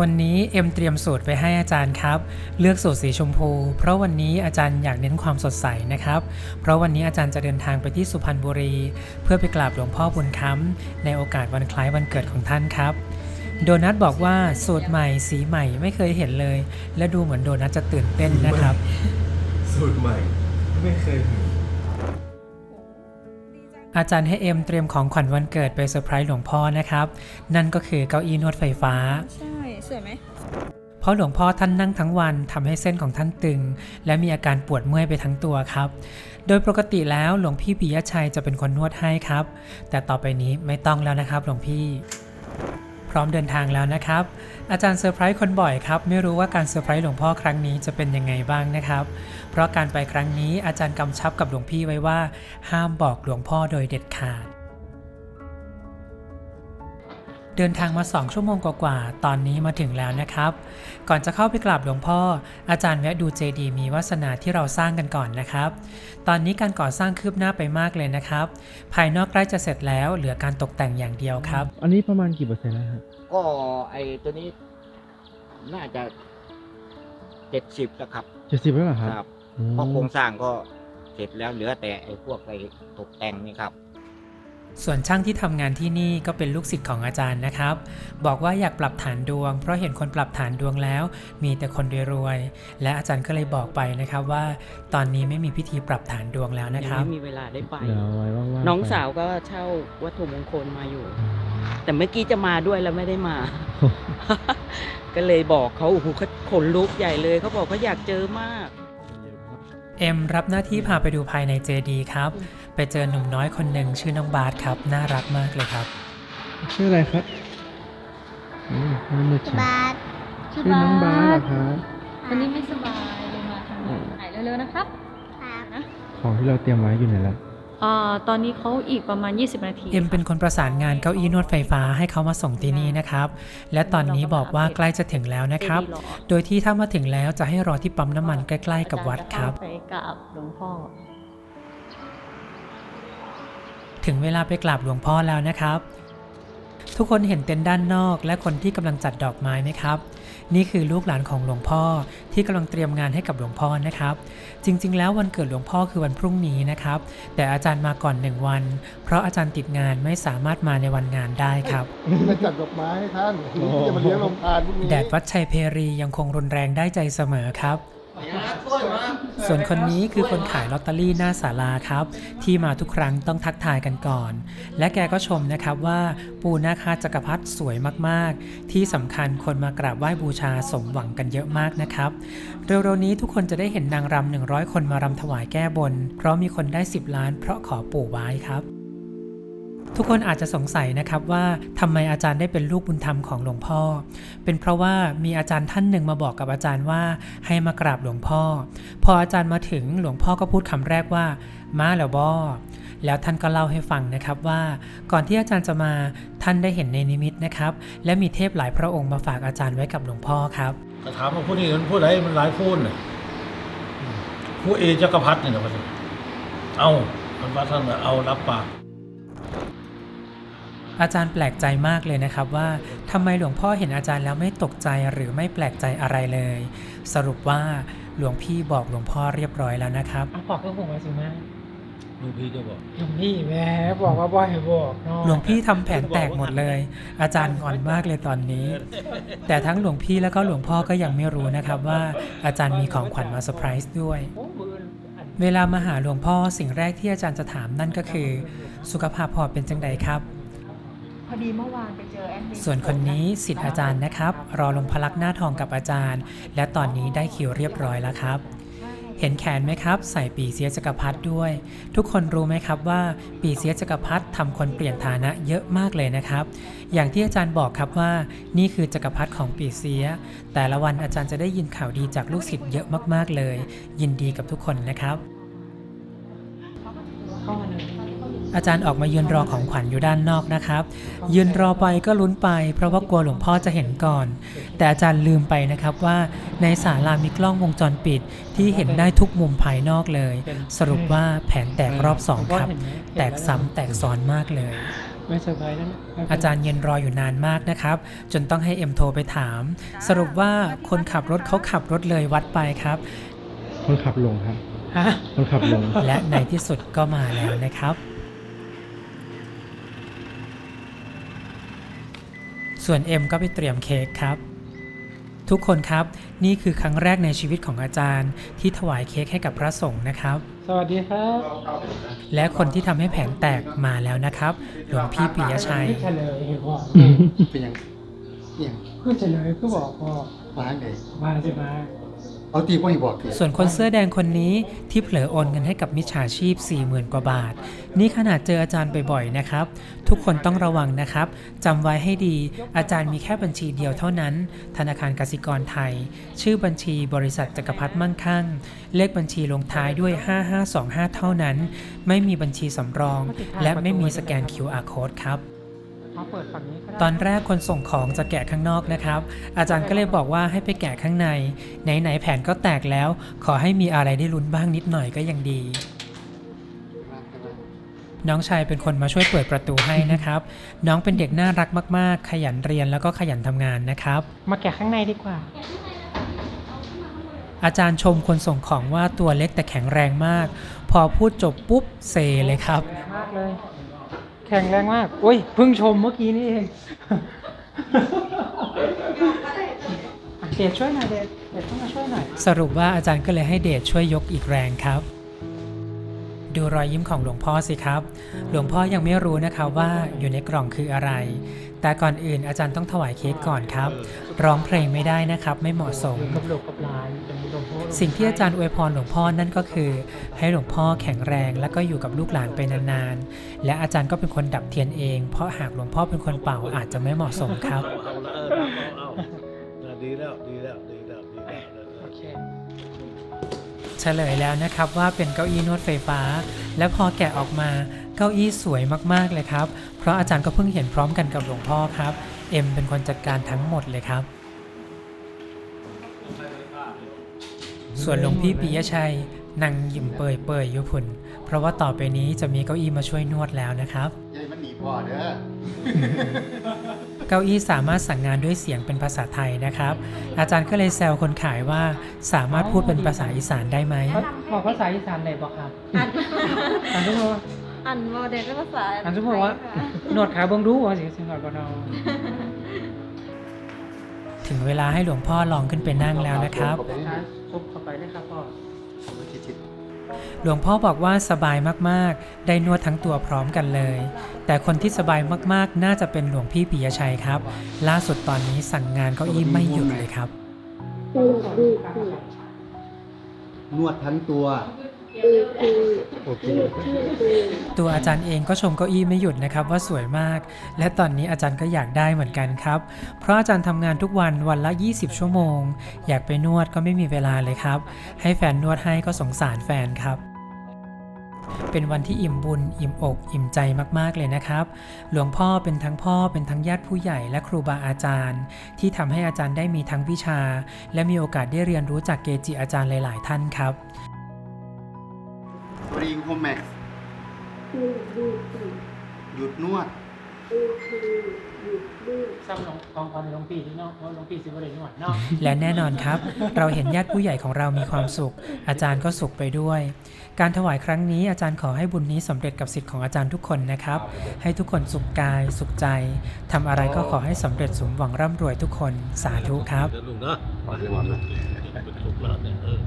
วันนี้เอ็มเตรียมสูตรไปให้อาจารย์ครับ เลือกสูตรสีชมพู เพราะวันนี้อาจารย์อยากเน้นความสดใสนะครับ เพราะวันนี้อาจารย์จะเดินทางไปที่สุพรรณบุรี เพื่อไปกราบหลวงพ่อบุญค้ำในโอกาสวันคล้ายวันเกิดของท่านครับ โดนัทบอกว่าสูตรใหม่สีใหม่ไม่เคยเห็นเลย และดูเหมือนโดนัทจะตื่นเต้นนะครับ สูตรใหม่ ไม่เคยเห็นอาจารย์ให้เอ็มเตรียมของขวัญวันเกิดไปเซอร์ไพรส์หลวงพ่อนะครับ นั่นก็คือเก้าอี้นวดไฟฟ้าใช่ สวยไหมเพราะหลวงพ่อท่านนั่งทั้งวันทำให้เส้นของท่านตึง และมีอาการปวดเมื่อยไปทั้งตัวครับ โดยปกติแล้วหลวงพี่ปิยชัยจะเป็นคนนวดให้ครับ แต่ต่อไปนี้ไม่ต้องแล้วนะครับหลวงพี่พร้อมเดินทางแล้วนะครับ อาจารย์เซอร์ไพรส์คนบ่อยครับ ไม่รู้ว่าการเซอร์ไพรส์หลวงพ่อครั้งนี้จะเป็นยังไงบ้างนะครับ เพราะการไปครั้งนี้อาจารย์กำชับกับหลวงพี่ไว้ว่า ห้ามบอกหลวงพ่อโดยเด็ดขาด เดินทางมา 2 ชั่วโมงกว่าๆ ตอนนี้มาถึงแล้วนะครับ ก่อนจะเข้าไปกราบหลวงพ่อ อาจารย์แวะดูเจดีย์มีวาสนาที่เราสร้างกันก่อนนะครับ ตอนนี้การก่อสร้างคืบหน้าไปมากเลยนะครับ ภายนอกใกล้จะเสร็จแล้วเหลือการตกแต่งอย่างเดียวครับ อันนี้ประมาณกี่เปอร์เซ็นต์แล้วฮะก็ไอตัวนี้น่าจะเจ็ดสิบแล้วครับเจ็ดสิบแล้วเหรอครับครับอืมเพราะโครงสร้างก็เสร็จแล้วเหลือแต่ไอพวกไอตกแต่งนี่ครับ ส่วนช่างที่ทำงานที่นี่ก็เป็นลูกศิษย์ของอาจารย์นะครับ บอกว่าอยากปรับฐานดวง เพราะเห็นคนปรับฐานดวงแล้ว มีแต่คนรวยๆและอาจารย์ก็เลยบอกไปนะครับว่า ตอนนี้ไม่มีพิธีปรับฐานดวงแล้วนะครับยังไม่มีเวลาได้ไป เดี๋ยวเอาไว้ว่างๆน้องไป สาวก็เช่าวัตถุมงคลมาอยู่อืมแต่เมื่อกี้จะมาด้วยแล้วไม่ได้มา ก็เลยบอกเขาโอ้โหเขาขนลุกใหญ่เลยเขาบอกเขาอยากเจอมาก เอ็มรับหน้าที่พาไปดูภายในเจดีย์ครับ ไปเจอหนุ่มน้อยคนหนึ่งชื่อน้องบาสครับ น่ารักมากเลยครับ ชื่ออะไรครับอืมน้องมือฉาบาสชื่อน้องบาสเหรอครับ วันนี้ไม่สบายเลยมาทำงานหายเร็วๆนะครับ ครับ ของที่เราเตรียมไว้อยู่ไหนแล้วเอ่อ ตอนนี้เขาอีกประมาณ 20 นาที เอ็มเป็นคนประสานงานเก้าอี้นวดไฟฟ้าให้เขามาส่งที่นี่นะครับ และตอนนี้บอกว่าใกล้จะถึงแล้วนะครับ โดยที่ถ้ามาถึงแล้วจะให้รอที่ปั๊มน้ำมันใกล้ ๆ กับวัดครับไปกราบหลวงพ่อถึงเวลาไปกราบหลวงพ่อแล้วนะครับ ทุกคนเห็นเต็นท์ด้านนอกและคนที่กำลังจัดดอกไม้ไหมครับ นี่คือลูกหลานของหลวงพ่อที่กำลังเตรียมงานให้กับหลวงพ่อนะครับ จริง ๆ แล้ววันเกิดหลวงพ่อคือวันพรุ่งนี้นะครับ แต่อาจารย์มาก่อนหนึ่งวัน เพราะอาจารย์ติดงานไม่สามารถมาในวันงานได้ครับมาจัดดอกไม้ให้ท่านนี่จะมาเลี้ยงลงทานพรุ่งนี้แดดวัดชัยเพรียังคงรุนแรงได้ใจเสมอครับ ส่วนคนนี้คือคนขายลอตเตอรี่หน้าศาลาครับ ที่มาทุกครั้งต้องทักทายกันก่อน และแกก็ชมนะครับว่าปูนาคาจักรพรรดิสวยมากๆ ที่สำคัญคนมากราบไหว้บูชาสมหวังกันเยอะมากนะครับ เร็วๆนี้ทุกคนจะได้เห็นนางรำ100คนมารำถวายแก้บน เพราะมีคนได้ 10 ล้านเพราะขอปู่ไว้ครับ ทุกคนอาจจะสงสัยนะครับว่าทำไมอาจารย์ได้เป็นลูกบุญธรรมของหลวงพ่อ เป็นเพราะว่ามีอาจารย์ท่านหนึ่งมาบอกกับอาจารย์ว่าให้มากราบหลวงพ่อ พออาจารย์มาถึงหลวงพ่อก็พูดคำแรกว่า มาแล้วบอแล้วท่านก็เล่าให้ฟังนะครับว่า ก่อนที่อาจารย์จะมาท่านได้เห็นในนิมิตนะครับ และมีเทพหลายพระองค์มาฝากอาจารย์ไว้กับหลวงพ่อครับก็ถามว่าผู้นี้มันผู้ใดมันหลายพูดน่ะผู้เอจักรพรรดิเนี่ยนะว่าซั่นเอามันว่าท่านเอารับปาก อาจารย์แปลกใจมากเลยนะครับว่าทำไมหลวงพ่อเห็นอาจารย์แล้วไม่ตกใจหรือไม่แปลกใจอะไรเลย สรุปว่าหลวงพี่บอกหลวงพ่อเรียบร้อยแล้วนะครับบอกเพื่อผมมาสิมาลูกพี่จะบอกหลวงพี่แม่บอกว่าบ่ให้บอกหลวงพี่ทำแผนแตกหมดเลย อาจารย์งอนมากเลยตอนนี้ แต่ทั้งหลวงพี่แล้วก็หลวงพ่อก็ยังไม่รู้นะครับว่าอาจารย์มีของขวัญมาเซอร์ไพรส์ด้วยเวลามาหาหลวงพ่อสิ่งแรกที่อาจารย์จะถามนั่นก็คือ สุขภาพพอเป็นจังใดครับ พอดีเมื่อวานไปเจอแอดมินส่วนคนนี้สิทธิ์อาจารย์นะครับ รอลงพลักหน้าทองกับอาจารย์ และตอนนี้ได้คิวเรียบร้อยแล้วครับ เห็นแขนไหมครับ ใส่ปีเสียจักรพรรดิด้วย ทุกคนรู้ไหมครับว่าปีเสียจักรพรรดิทำคนเปลี่ยนฐานะเยอะมากเลยนะครับ อย่างที่อาจารย์บอกครับว่า นี่คือจักรพรรดิของปีเสีย แต่ละวันอาจารย์จะได้ยินข่าวดีจากลูกศิษย์เยอะมากๆเลย ยินดีกับทุกคนนะครับ อาจารย์ออกมายืนรอของขวัญอยู่ด้านนอกนะครับ ยืนรอไปก็ลุ้นไป เพราะว่ากลัวหลวงพ่อจะเห็นก่อน แต่อาจารย์ลืมไปนะครับว่าในศาลามีกล้องวงจรปิดที่เห็นได้ทุกมุมภายนอกเลย สรุปว่าแผนแตกรอบสองครับ แตกซ้ำแตกซ้อนมากเลยไม่เซอร์ไพรส์นั่นอาจารย์เย็นรออยู่นานมากนะครับ จนต้องให้เอ็มโทรไปถาม สรุปว่าคนขับรถเขาขับรถเลยวัดไปครับ คนขับลงครับฮะคนขับลง และในที่สุดก็มาแล้วนะครับ ส่วนเอ็มก็ไปเตรียมเค้กครับ ทุกคนครับนี่คือครั้งแรกในชีวิตของอาจารย์ ที่ถวายเค้กให้กับพระสงฆ์นะครับ สวัสดีครับ และคนที่ทำให้แผงแตกมาแล้วนะครับหลวงพี่ปิยชัย เฉลยเห็นว่าเป็นยังเนี่ยเพื่อเฉลยก็บอกพ่อมาไหนมาสิมา เอาตีพ่ให้บอกส่วนคนเสื้อแดงคนนี้ที่เผลอโอนเงินให้กับมิจฉาชีพ 40,000 กว่าบาท นี่ขนาดเจออาจารย์บ่อยๆนะครับ ทุกคนต้องระวังนะครับจำไว้ให้ดี อาจารย์มีแค่บัญชีเดียวเท่านั้น ธนาคารกสิกรไทย ชื่อบัญชีบริษัทจักรพรรดิมั่งคั่ง เลขบัญชีลงท้ายด้วย 5525 เท่านั้น ไม่มีบัญชีสำรอง และไม่มีสแกน QR code ครับ ตอนแรกคนส่งของจะแกะข้างนอกนะครับ อาจารย์ก็เลยบอกว่าให้ไปแกะข้างใน ไหนๆแผนก็แตกแล้ว ขอให้มีอะไรได้ลุ้นบ้างนิดหน่อยก็ยังดี น้องชายเป็นคนมาช่วยเปิดประตูให้นะครับ น้องเป็นเด็กน่ารักมาก ๆ ขยันเรียนแล้วก็ขยันทำงานนะครับ มาแกะข้างในดีกว่า อาจารย์ชมคนส่งของว่าตัวเล็กแต่แข็งแรงมาก พอพูดจบปุ๊บเซเลยครับมากเลยแข็งแรงมากโอ้ยเพิ่งชมเมื่อกี้นี่เองเดชช่วยหน่อยเดชเดชต้องมาช่วยหน่อย สรุปว่าอาจารย์ก็เลยให้เดชช่วยยกอีกแรงครับ ดูรอยยิ้มของหลวงพ่อสิครับ หลวงพ่อยังไม่รู้นะครับว่าอยู่ในกล่องคืออะไร แต่ก่อนอื่นอาจารย์ต้องถวายเค้กก่อนครับ ร้องเพลงไม่ได้นะครับ ไม่เหมาะสม สิ่งที่อาจารย์อวยพรหลวงพ่อนั่นก็คือ ให้หลวงพ่อแข็งแรง แล้วก็อยู่กับลูกหลานไปนานๆ และอาจารย์ก็เป็นคนดับเทียนเอง เพราะหากหลวงพ่อเป็นคนเป่าอาจจะไม่เหมาะสมครับ เฉลยแล้วนะครับว่าเป็นเก้าอี้นวดไฟฟ้า และพอแกะออกมาเก้าอี้สวยมากๆเลยครับ เพราะอาจารย์ก็เพิ่งเห็นพร้อมกันกับหลวงพ่อครับ เอ็มเป็นคนจัดการทั้งหมดเลยครับ ส่วนหลวงพี่ปิยชัยนั่งยิ้มเปยเปยๆอยุพุนเพราะว่าต่อไปนี้จะมีเก้าอี้มาช่วยนวดแล้วนะครับยายมันหนีพ่อเด้อ เก้าอี้สามารถสั่งงานด้วยเสียงเป็นภาษาไทยนะครับ อาจารย์ก็เลยแซวคนขายว่าสามารถพูดเป็นภาษาอีสานได้ไหมบอกภาษาอีสานเลยบอกครับอันอ่านทุกคนอันโมเดลก็ภาษาอ่านทุกคนว่าไทยค่ะหนวดขาเบิ่งดูว่าสิสิหนวดบ่นอถึงเวลาให้หลวงพ่อลองขึ้นไปนั่งแล้วนะครับอะซุปเข้าไปเลยครับพ่อชิด หลวงพ่อบอกว่าสบายมากๆ ได้นวดทั้งตัวพร้อมกันเลย แต่คนที่สบายมากๆ น่าจะเป็นหลวงพี่ปิยชัยครับ ล่าสุดตอนนี้สั่งงานเก้าอี้ไม่หยุดเลยครับ นวดทั้งตัว โอเคตัวอาจารย์เองก็ชมเก้าอี้ไม่หยุดนะครับว่าสวยมาก และตอนนี้อาจารย์ก็อยากได้เหมือนกันครับ เพราะอาจารย์ทำงานทุกวันวันละ 20 ชั่วโมง อยากไปนวดก็ไม่มีเวลาเลยครับ ให้แฟนนวดให้ก็สงสารแฟนครับ เป็นวันที่อิ่มบุญ อิ่มอก อิ่มใจมากๆเลยนะครับ หลวงพ่อเป็นทั้งพ่อเป็นทั้งญาติผู้ใหญ่และครูบาอาจารย์ ที่ทำให้อาจารย์ได้มีทั้งวิชา และมีโอกาสได้เรียนรู้จากเกจิอาจารย์หลาย ๆ ท่านครับ โฮมแม็กซ์หยุดนวดซ้ำหลวงกองพันหลวงพี่ที่เนาะเพราะหลวงพี่สิบ่ได้หนวดเนาะ และแน่นอนครับ เราเห็นญาติผู้ใหญ่ของเรามีความสุข อาจารย์ก็สุขไปด้วย การถวายครั้งนี้อาจารย์ขอให้บุญนี้สำเร็จกับสิทธิ์ของอาจารย์ทุกคนนะครับ ให้ทุกคนสุขกาย สุขใจทำอะไรก็ขอให้สำเร็จสมหวังร่ำรวยทุกคนสาธุครับ เดี๋ยวลุงนะ ขอเรียกว่าอะไรเป็นสุขแล้วเนี่ยเออ